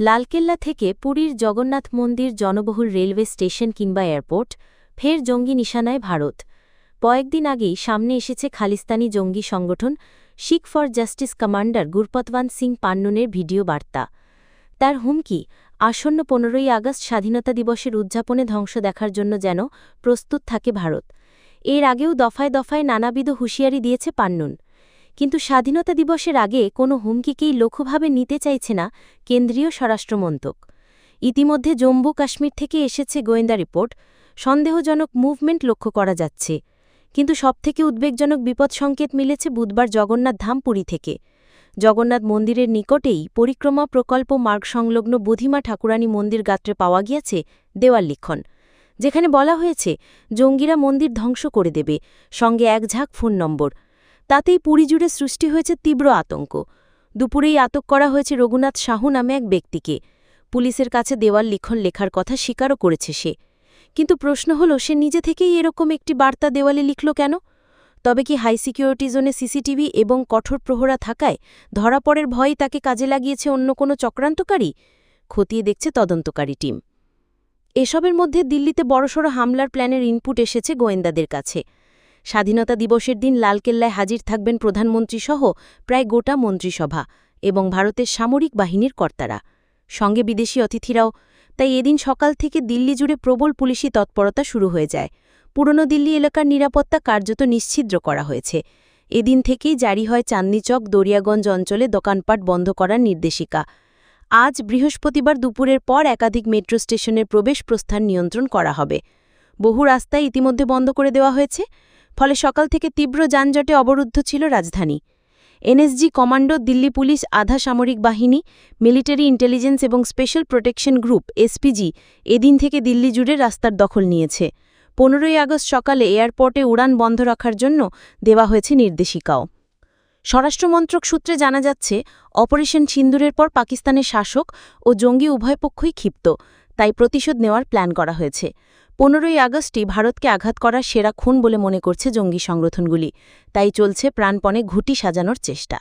লালকেল্লা থেকে পুরীর জগন্নাথ মন্দির জনবহুল রেলওয়ে স্টেশন কিংবা এয়ারপোর্ট, ফের জঙ্গি নিশানায় ভারত। কয়েকদিন আগেই সামনে এসেছে খালিস্তানি জঙ্গি সংগঠন Sikh for justice commander Gurpatwant Singh পান্নুনের video বার্তা। তার হুমকি, আসন্ন পনেরোই আগস্ট স্বাধীনতা দিবসের উদযাপনে ধ্বংস দেখার জন্য যেন প্রস্তুত থাকে ভারত। এর আগেও দফায় দফায় নানাবিধ হুঁশিয়ারি দিয়েছে পান্নুন। কিন্তু স্বাধীনতা দিবসের আগে কোনো হুমকিকেই লক্ষ্যভাবে নিতে চাইছে না কেন্দ্রীয় স্বরাষ্ট্রমন্ত্রক। ইতিমধ্যে জম্মু কাশ্মীর থেকে এসেছে গোয়েন্দা রিপোর্ট। সন্দেহজনক মুভমেন্ট লক্ষ্য করা যাচ্ছে। কিন্তু সবথেকে উদ্বেগজনক বিপদ সংকেত মিলেছে বুধবার জগন্নাথ ধামপুরী থেকে। জগন্নাথ মন্দিরের নিকটেই পরিক্রমা প্রকল্প মার্গ সংলগ্ন বুধিমা ঠাকুরানী মন্দির গাত্রে পাওয়া গিয়েছে দেওয়াল লিখন। যেখানে বলা হয়েছে, জঙ্গিরা মন্দির ধ্বংস করে দেবে। সঙ্গে এক ঝাঁক ফোন নম্বর। তাতেই পুরী জুড়ে সৃষ্টি হয়েছে তীব্র আতঙ্ক। দুপুরেই আটক করা হয়েছে রঘুনাথ সাহু নামে এক ব্যক্তিকে। পুলিশের কাছে দেওয়াল লিখন লেখার কথা স্বীকারও করেছে সে। কিন্তু প্রশ্ন হল, সে নিজে থেকেই এরকম একটি বার্তা দেওয়ালে লিখল কেন? তবে কি হাই সিকিউরিটি জোনে সিসিটিভি এবং কঠোর প্রহরা থাকায় ধরা পড়ের ভয়ই তাকে কাজে লাগিয়েছে অন্য কোনো চক্রান্তকারী? খতিয়ে দেখছে তদন্তকারী টিম। এসবের মধ্যে দিল্লিতে বড়সড় হামলার প্ল্যানের ইনপুট এসেছে গোয়েন্দাদের কাছে। স্বাধীনতা দিবসের দিন লালকেল্লায় হাজির থাকবেন প্রধানমন্ত্রী সহ প্রায় গোটা মন্ত্রিসভা এবং ভারতের সামরিক বাহিনীর কর্তারা। সঙ্গে বিদেশি অতিথিরাও। তাই এদিন সকাল থেকে দিল্লি জুড়ে প্রবল পুলিশি তৎপরতা শুরু হয়ে যায়। পুরনো দিল্লি এলাকার নিরাপত্তা কার্যত নিশ্ছিদ্র করা হয়েছে। এদিন থেকেই জারি হয় চাঁদনিচক দরিয়াগঞ্জ অঞ্চলে দোকানপাট বন্ধ করার নির্দেশিকা। আজ বৃহস্পতিবার দুপুরের পর একাধিক মেট্রো স্টেশনের প্রবেশ প্রস্থান নিয়ন্ত্রণ করা হবে। বহু রাস্তায় ইতিমধ্যে বন্ধ করে দেওয়া হয়েছে। ফলে সকাল থেকে তীব্র যানজটে অবরুদ্ধ ছিল রাজধানী। এনএসজি কমান্ডো, দিল্লি পুলিশ, আধা সামরিক বাহিনী, মিলিটারি ইন্টেলিজেন্স এবং স্পেশাল প্রোটেকশন গ্রুপ, এসপিজি, এদিন থেকে দিল্লি জুড়ে রাস্তার দখল নিয়েছে। পনেরোই আগস্ট সকালে এয়ারপোর্টে উড়ান বন্ধ রাখার জন্য দেওয়া হয়েছে নির্দেশিকাও। স্বরাষ্ট্রমন্ত্রক সূত্রে জানা যাচ্ছে, অপারেশন সিন্দুরের পর পাকিস্তানের শাসক ও জঙ্গি উভয় পক্ষই ক্ষিপ্ত, তাই প্রতিশোধ নেওয়ার প্ল্যান করা হয়েছে। পনেরোই আগস্টই ভারতকে আঘাত করার সেরা খুন বলে মনে করছে জঙ্গি সংগঠনগুলি। তাই চলছে প্রাণপণে ঘুটি সাজানোর চেষ্টা।